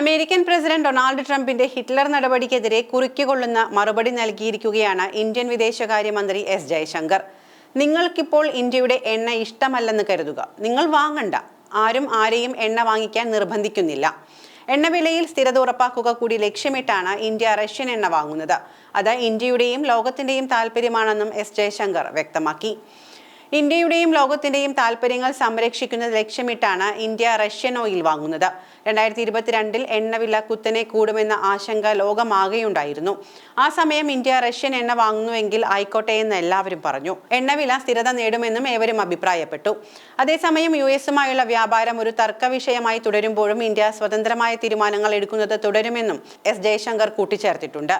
American president Donald ട്രംപിന്റെ Hitler നടപടിക്കെതിരെ കുറിക്കുകൊള്ളുന്ന മറുപടി നൽകിയിരിക്കുകയാണ് ഇന്ത്യൻ വിദേശകാര്യമന്ത്രി എസ് ജയശങ്കർ. നിങ്ങൾക്കിപ്പോൾ ഇന്ത്യയുടെ എണ്ണ ഇഷ്ടമല്ലെന്ന് കരുതുക. നിങ്ങൾ വാങ്ങണ്ട. ആരും ആരെയും എണ്ണ വാങ്ങിക്കാൻ നിർബന്ധിക്കുന്നില്ല. എണ്ണവിലയിൽ സ്ഥിരത ഉറപ്പാക്കുക കൂടി ലക്ഷ്യമിട്ടാണ് ഇന്ത്യ റഷ്യൻ എണ്ണ വാങ്ങുന്നത്. അത് ഇന്ത്യയുടെയും ലോകത്തിന്റെയും താല്പര്യമാണെന്നും എസ് ജയശങ്കർ വ്യക്തമാക്കി. ഇന്ത്യയുടെയും ലോകത്തിന്റെയും താല്പര്യങ്ങൾ സംരക്ഷിക്കുന്നത് ലക്ഷ്യമിട്ടാണ് ഇന്ത്യ റഷ്യൻ ഓയിൽ വാങ്ങുന്നത്. രണ്ടായിരത്തി ഇരുപത്തിരണ്ടിൽ എണ്ണവില കുത്തനെ കൂടുമെന്ന ആശങ്ക ലോകമാകെയുണ്ടായിരുന്നു. ആ സമയം ഇന്ത്യ റഷ്യൻ എണ്ണ വാങ്ങുന്നുവെങ്കിൽ ആയിക്കോട്ടെ എന്ന് എല്ലാവരും പറഞ്ഞു. എണ്ണവില സ്ഥിരത നേടുമെന്നും ഏവരും അഭിപ്രായപ്പെട്ടു. അതേസമയം യു എസുമായുള്ള വ്യാപാരം ഒരു തർക്ക വിഷയമായി തുടരുമ്പോഴും ഇന്ത്യ സ്വതന്ത്രമായ തീരുമാനങ്ങൾ എടുക്കുന്നത് തുടരുമെന്നും എസ് ജയശങ്കർ കൂട്ടിച്ചേർത്തിട്ടുണ്ട്.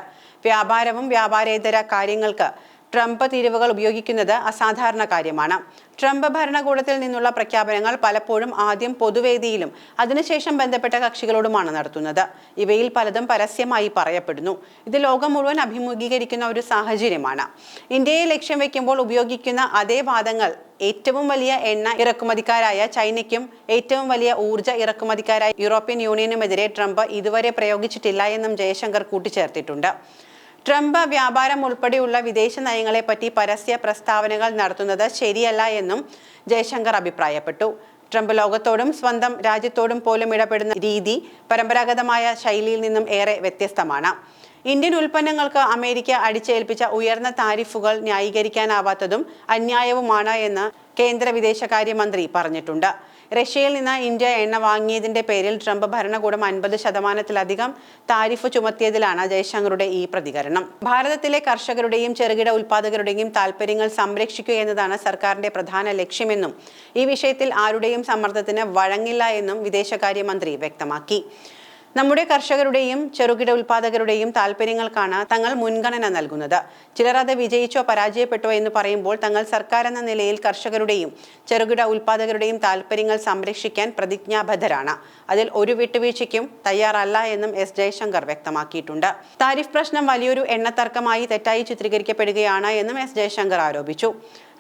വ്യാപാരവും വ്യാപാരേതര കാര്യങ്ങൾക്ക് ട്രംപ് തീരുവകൾ ഉപയോഗിക്കുന്നത് അസാധാരണ കാര്യമാണ്. ട്രംപ് ഭരണകൂടത്തിൽ നിന്നുള്ള പ്രഖ്യാപനങ്ങൾ പലപ്പോഴും ആദ്യം പൊതുവേദിയിലും അതിനുശേഷം ബന്ധപ്പെട്ട കക്ഷികളോടുമാണ് നടത്തുന്നത്. ഇവയിൽ പലതും പരസ്യമായി പറയപ്പെടുന്നു. ഇത് ലോകം മുഴുവൻ അഭിമുഖീകരിക്കുന്ന ഒരു സാഹചര്യമാണ്. ഇന്ത്യയെ ലക്ഷ്യം വയ്ക്കുമ്പോൾ ഉപയോഗിക്കുന്ന അതേ വാദങ്ങൾ ഏറ്റവും വലിയ എണ്ണ ഇറക്കുമതിക്കാരായ ചൈനയ്ക്കും ഏറ്റവും വലിയ ഊർജ ഇറക്കുമതിക്കാരായ യൂറോപ്യൻ യൂണിയനുമെതിരെ ട്രംപ് ഇതുവരെ പ്രയോഗിച്ചിട്ടില്ല എന്നും ജയശങ്കർ കൂട്ടിച്ചേർത്തിട്ടുണ്ട്. ട്രംപ് വ്യാപാരം ഉൾപ്പെടെയുള്ള വിദേശ നയങ്ങളെപ്പറ്റി പരസ്യ പ്രസ്താവനകൾ നടത്തുന്നത് ശരിയല്ല എന്നും ജയശങ്കർ അഭിപ്രായപ്പെട്ടു. ട്രംപ് ലോകത്തോടും സ്വന്തം രാജ്യത്തോടും പോലും ഇടപെടുന്ന രീതി പരമ്പരാഗതമായ ശൈലിയിൽ നിന്നും ഏറെ വ്യത്യസ്തമാണ്. ഇന്ത്യൻ ഉൽപ്പന്നങ്ങൾക്ക് അമേരിക്ക അടിച്ചേൽപ്പിച്ച ഉയർന്ന താരിഫുകൾ ന്യായീകരിക്കാനാവാത്തതും അന്യായവുമാണ് എന്ന് കേന്ദ്ര വിദേശകാര്യമന്ത്രി പറഞ്ഞിട്ടുണ്ട്. റഷ്യയിൽ നിന്ന് ഇന്ത്യ എണ്ണ വാങ്ങിയതിന്റെ പേരിൽ ട്രംപ് ഭരണകൂടം അൻപത് ശതമാനത്തിലധികം താരിഫ് ചുമത്തിയതിലാണ് ജയശങ്കറുടെ ഈ പ്രതികരണം. ഭാരതത്തിലെ കർഷകരുടെയും ചെറുകിട ഉൽപാദകരുടെയും താൽപ്പര്യങ്ങൾ സംരക്ഷിക്കുക എന്നതാണ് സർക്കാരിന്റെ പ്രധാന ലക്ഷ്യമെന്നും ഈ വിഷയത്തിൽ ആരുടെയും സമ്മർദ്ദത്തിന് വഴങ്ങില്ല എന്നും വിദേശകാര്യമന്ത്രി വ്യക്തമാക്കി. നമ്മുടെ കർഷകരുടെയും ചെറുകിട ഉൽപാദകരുടെയും താല്പര്യങ്ങൾക്കാണ് തങ്ങൾ മുൻഗണന നൽകുന്നത്. ചിലർ അത് വിജയിച്ചോ പരാജയപ്പെട്ടോ എന്ന് പറയുമ്പോൾ തങ്ങൾ സർക്കാർ എന്ന നിലയിൽ കർഷകരുടെയും ചെറുകിട ഉൽപാദകരുടെയും താല്പര്യങ്ങൾ സംരക്ഷിക്കാൻ പ്രതിജ്ഞാബദ്ധരാണ്. അതിൽ ഒരു വിട്ടുവീഴ്ചയ്ക്കും തയ്യാറല്ല എന്നും എസ് ജയശങ്കർ വ്യക്തമാക്കിയിട്ടുണ്ട്. താരിഫ് പ്രശ്നം വലിയൊരു എണ്ണത്തർക്കമായി തെറ്റായി ചിത്രീകരിക്കപ്പെടുകയാണ് എന്നും എസ് ജയശങ്കർ ആരോപിച്ചു.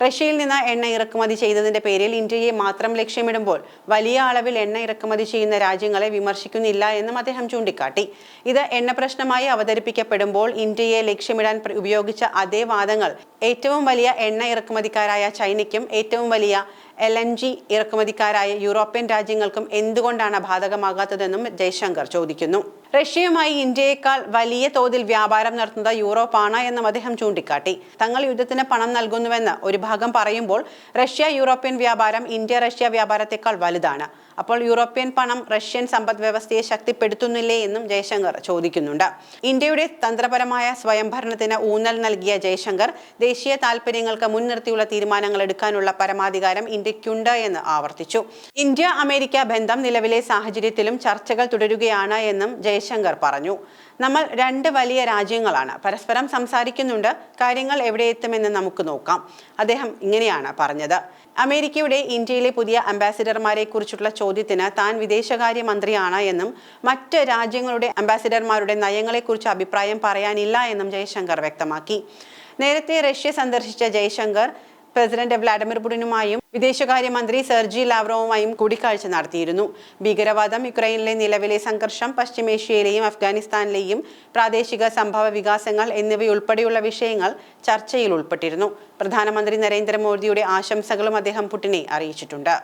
റഷ്യയിൽ നിന്ന് എണ്ണ ഇറക്കുമതി ചെയ്തതിന്റെ പേരിൽ ഇന്ത്യയെ മാത്രം ലക്ഷ്യമിടുമ്പോൾ വലിയ അളവിൽ എണ്ണ ഇറക്കുമതി ചെയ്യുന്ന രാജ്യങ്ങളെ വിമർശിക്കുന്നില്ല എന്നും അദ്ദേഹം ചൂണ്ടിക്കാട്ടി. ഇത് എണ്ണ പ്രശ്നമായി അവതരിപ്പിക്കപ്പെടുമ്പോൾ ഇന്ത്യയെ ലക്ഷ്യമിടാൻ ഉപയോഗിച്ച അതേ വാദങ്ങൾ ഏറ്റവും വലിയ എണ്ണ ഇറക്കുമതിക്കാരായ ചൈനയ്ക്കും ഏറ്റവും വലിയ എൽ എൻ ജി ഇറക്കുമതിക്കാരായ യൂറോപ്യൻ രാജ്യങ്ങൾക്കും എന്തുകൊണ്ടാണ് ബാധകമാകാത്തതെന്നും ജയശങ്കർ ചോദിക്കുന്നു. റഷ്യയുമായി ഇന്ത്യയേക്കാൾ വലിയ തോതിൽ വ്യാപാരം നടത്തുന്നത് യൂറോപ്പാണ് എന്നും അദ്ദേഹം ചൂണ്ടിക്കാട്ടി. തങ്ങൾ യുദ്ധത്തിന് പണം നൽകുന്നുവെന്ന് ഒരു ഭാഗം പറയുമ്പോൾ റഷ്യ യൂറോപ്യൻ വ്യാപാരം ഇന്ത്യ റഷ്യ വ്യാപാരത്തെക്കാൾ വലുതാണ്. അപ്പോൾ യൂറോപ്യൻ പണം റഷ്യൻ സമ്പദ് വ്യവസ്ഥയെ ശക്തിപ്പെടുത്തുന്നില്ലേ എന്നും ജയശങ്കർ ചോദിക്കുന്നുണ്ട്. ഇന്ത്യയുടെ തന്ത്രപരമായ സ്വയംഭരണത്തിന് ഊന്നൽ നൽകിയ ജയശങ്കർ ദേശീയ താൽപര്യങ്ങൾക്ക് മുൻനിർത്തിയുള്ള തീരുമാനങ്ങൾ എടുക്കാനുള്ള പരമാധികാരം ഇന്ത്യക്കുണ്ട് എന്ന് ആവർത്തിച്ചു. ഇന്ത്യ അമേരിക്ക ബന്ധം നിലവിലെ സാഹചര്യത്തിലും ചർച്ചകൾ തുടരുകയാണ് എന്നും ജയശങ്കർ പറഞ്ഞു. നമ്മൾ രണ്ട് വലിയ രാജ്യങ്ങളാണ്. പരസ്പരം സംസാരിക്കുന്നുണ്ട്. കാര്യങ്ങൾ എവിടെ എത്തുമെന്ന് നമുക്ക് നോക്കാം. അദ്ദേഹം ഇങ്ങനെയാണ് പറഞ്ഞത്. അമേരിക്കയുടെ ഇന്ത്യയിലെ പുതിയ അംബാസിഡർമാരെ കുറിച്ചുള്ള ചോദ്യത്തിന് താൻ വിദേശകാര്യ മന്ത്രിയാണ് എന്നും മറ്റ് രാജ്യങ്ങളുടെ അംബാസിഡർമാരുടെ നയങ്ങളെക്കുറിച്ച് അഭിപ്രായം പറയാനില്ല എന്നും ജയശങ്കർ വ്യക്തമാക്കി. നേരത്തെ റഷ്യ സന്ദർശിച്ച ജയശങ്കർ പ്രസിഡന്റ് വ്ളാഡിമിർ പുടിനുമായും വിദേശകാര്യമന്ത്രി സെർജി ലാവ്രോവുമായും കൂടിക്കാഴ്ച നടത്തിയിരുന്നു. ഭീകരവാദം യുക്രൈനിലെ നിലവിലെ സംഘർഷം പശ്ചിമേഷ്യയിലെയും അഫ്ഗാനിസ്ഥാനിലെയും പ്രാദേശിക സംഭവ വികാസങ്ങൾ എന്നിവയുൾപ്പെടെയുള്ള വിഷയങ്ങൾ ചർച്ചയിൽ ഉൾപ്പെട്ടിരുന്നു. പ്രധാനമന്ത്രി നരേന്ദ്രമോദിയുടെ ആശംസകളും അദ്ദേഹം പുടിനെ അറിയിച്ചിട്ടുണ്ട്.